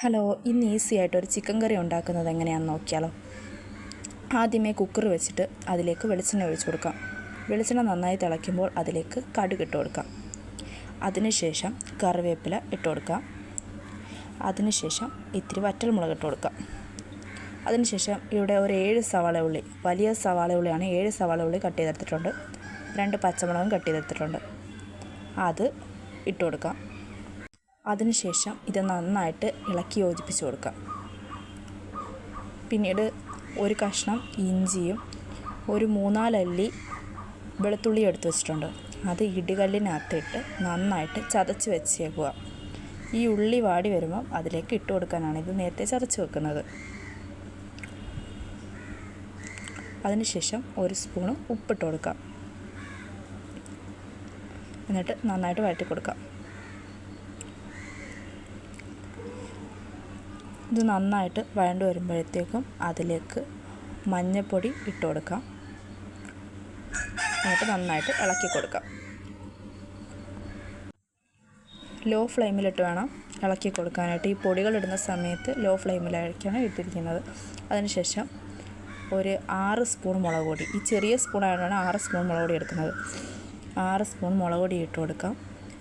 Hello ഇന്ന് easy ആയിട്ട് ഒരു ചിക്കൻ കറി ഉണ്ടാക്കുന്നത് എങ്ങനെയാണെന്ന് നോക്കിയാലോ. ആദ്യമേ കുക്കർ വെച്ചിട്ട് അതിലേക്ക് വെളിച്ചെണ്ണ ഒഴിച്ചു കൊടുക്കാം. വെളിച്ചെണ്ണ നന്നായി തിളയ്ക്കുമ്പോൾ അതിലേക്ക് കടുക് ഇട്ട് കൊടുക്കാം. അതിനുശേഷം കറിവേപ്പില ഇട്ട് കൊടുക്കാം. അതിനുശേഷം ഇത്തിരി വറ്റൽമുളക് ഇട്ട് കൊടുക്കാം. അതിനുശേഷം ഇവിടെ ഒരു ഏഴ് സവാള ഉള്ളി വലിയ സവാള ഉള്ളിയാണ് ഏഴ് സവാള ഉള്ളി കട്ട് ചെയ്തെടുത്തിട്ടുണ്ട്. രണ്ട് പച്ചമുളകും കട്ട് ചെയ്തെടുത്തിട്ടുണ്ട്. അത് ഇട്ട് കൊടുക്കാം. അതിനുശേഷം ഇത് നന്നായിട്ട് ഇളക്കി യോജിപ്പിച്ച് കൊടുക്കുക. പിന്നീട് ഒരു കഷ്ണം ഇഞ്ചിയും ഒരു മൂന്നാലല്ലി വെളുത്തുള്ളി എടുത്ത് വെച്ചിട്ടുണ്ട്. അത് ഇടികല്ലിനകത്തിട്ട് നന്നായിട്ട് ചതച്ച് വെച്ചേക്കുക. ഈ ഉള്ളി വാടി വരുമ്പം അതിലേക്ക് ഇട്ട് കൊടുക്കാനാണ് ഇത് നേരത്തെ ചതച്ച് വെക്കുന്നത്. അതിനുശേഷം ഒരു സ്പൂണ് ഉപ്പിട്ട് കൊടുക്കാം എന്നിട്ട് നന്നായിട്ട് വഴറ്റി കൊടുക്കാം ഇത് നന്നായിട്ട് വഴണ്ട് വരുമ്പോഴത്തേക്കും അതിലേക്ക് മഞ്ഞൾപ്പൊടി ഇട്ട് കൊടുക്കാം. എന്നിട്ട് നന്നായിട്ട് ഇളക്കി കൊടുക്കാം. ലോ ഫ്ലെയിമിലിട്ട് വേണം ഇളക്കി കൊടുക്കാനായിട്ട്. ഈ പൊടികൾ ഇടുന്ന സമയത്ത് ലോ ഫ്ലെയിമിലായിരിക്കണം ഇട്ടിരിക്കുന്നത്. അതിനുശേഷം ഒരു ആറ് സ്പൂൺ മുളക് പൊടി. ഈ ചെറിയ സ്പൂൺ ആയതുകൊണ്ടാണ് ആറ് സ്പൂൺ മുളക് പൊടി എടുക്കുന്നത്. ആറ് സ്പൂൺ മുളക് പൊടി ഇട്ട് കൊടുക്കാം.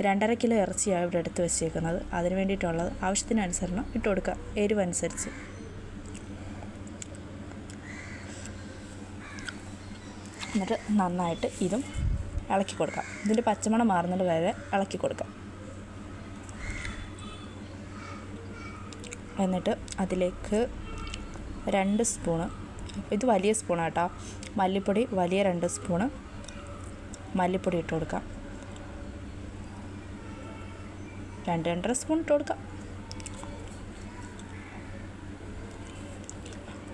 രണ്ടര കിലോ ഇറച്ചിയാണ് ഇവിടെ എടുത്ത് വെച്ചേക്കുന്നത്. അതിന് വേണ്ടിയിട്ടുള്ളത് ആവശ്യത്തിനനുസരണം ഇട്ട് കൊടുക്കുക. എരിവനുസരിച്ച് എന്നിട്ട് നന്നായിട്ട് ഇതും ഇളക്കി കൊടുക്കാം. ഇതിന്റെ പച്ചമണം മാറുന്നത് വരെ ഇളക്കി കൊടുക്കാം. എന്നിട്ട് അതിലേക്ക് രണ്ട് സ്പൂണ് ഇത് വലിയ സ്പൂണാട്ടോ. മല്ലിപ്പൊടി വലിയ രണ്ട് സ്പൂണ് മല്ലിപ്പൊടി ഇട്ട് കൊടുക്കാം. രണ്ട് രണ്ടര സ്പൂൺ ഇട്ട് കൊടുക്കാം.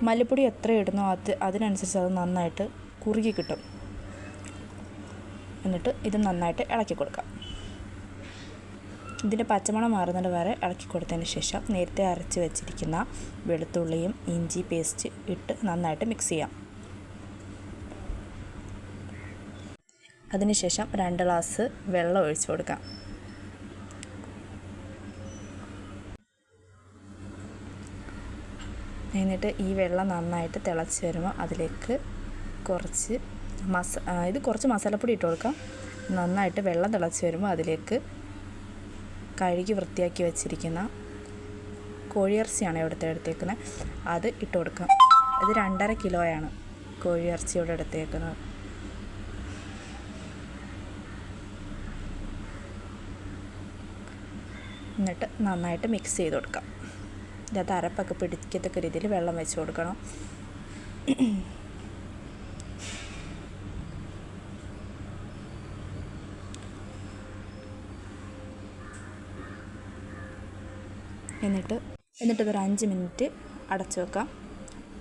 മല്ലിപ്പൊടി എത്ര ഇടുന്നോ അത് അതിനനുസരിച്ച് അത് നന്നായിട്ട് കുറുകി കിട്ടും. എന്നിട്ട് ഇത് നന്നായിട്ട് ഇളക്കി കൊടുക്കാം. ഇതിന്റെ പച്ചമണം മാറുന്നത് വരെ ഇളക്കി കൊടുത്തതിന് ശേഷം നേരത്തെ അരച്ച് വെച്ചിരിക്കുന്ന വെളുത്തുള്ളിയും ഇഞ്ചി പേസ്റ്റ് ഇട്ട് നന്നായിട്ട് മിക്സ് ചെയ്യാം. അതിനുശേഷം രണ്ട് ഗ്ലാസ് വെള്ളം ഒഴിച്ചു കൊടുക്കാം. എന്നിട്ട് ഈ വെള്ളം നന്നായിട്ട് തിളച്ച് വരുമ്പോൾ അതിലേക്ക് കുറച്ച് മസ ഇത് കുറച്ച് മസാലപ്പൊടി ഇട്ട് കൊടുക്കാം. നന്നായിട്ട് വെള്ളം തിളച്ച് വരുമ്പോൾ അതിലേക്ക് കഴുകി വൃത്തിയാക്കി വെച്ചിരിക്കുന്ന കോഴിയിറച്ചിയാണ് ഇവിടുത്തെ എടുത്തേക്കുന്നത്. അത് ഇട്ട് കൊടുക്കാം. ഇത് രണ്ടര കിലോയാണ് കോഴിയിറച്ചി ഇവിടെ എടുത്തേക്കുന്നത്. എന്നിട്ട് നന്നായിട്ട് മിക്സ് ചെയ്ത് കൊടുക്കാം. ഇതിനകത്ത് അരപ്പൊക്കെ പിടിക്കത്തക്ക രീതിയിൽ വെള്ളം വെച്ച് കൊടുക്കണം. എന്നിട്ട് എന്നിട്ട് ഇതൊരു അഞ്ച് മിനിറ്റ് അടച്ചു വെക്കാം.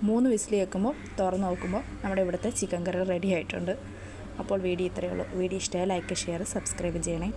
മൂന്ന് വിസിൽ കേൾക്കുമ്പോൾ തുറന്ന് നോക്കുമ്പോൾ നമ്മുടെ ഇവിടുത്തെ ചിക്കൻ കറി റെഡി ആയിട്ടുണ്ട്. അപ്പോൾ വീഡിയോ ഇത്രയേ ഉള്ളൂ. വീഡിയോ ഇഷ്ടമായി ലൈക്ക് ഷെയർ സബ്സ്ക്രൈബ് ചെയ്യണേ.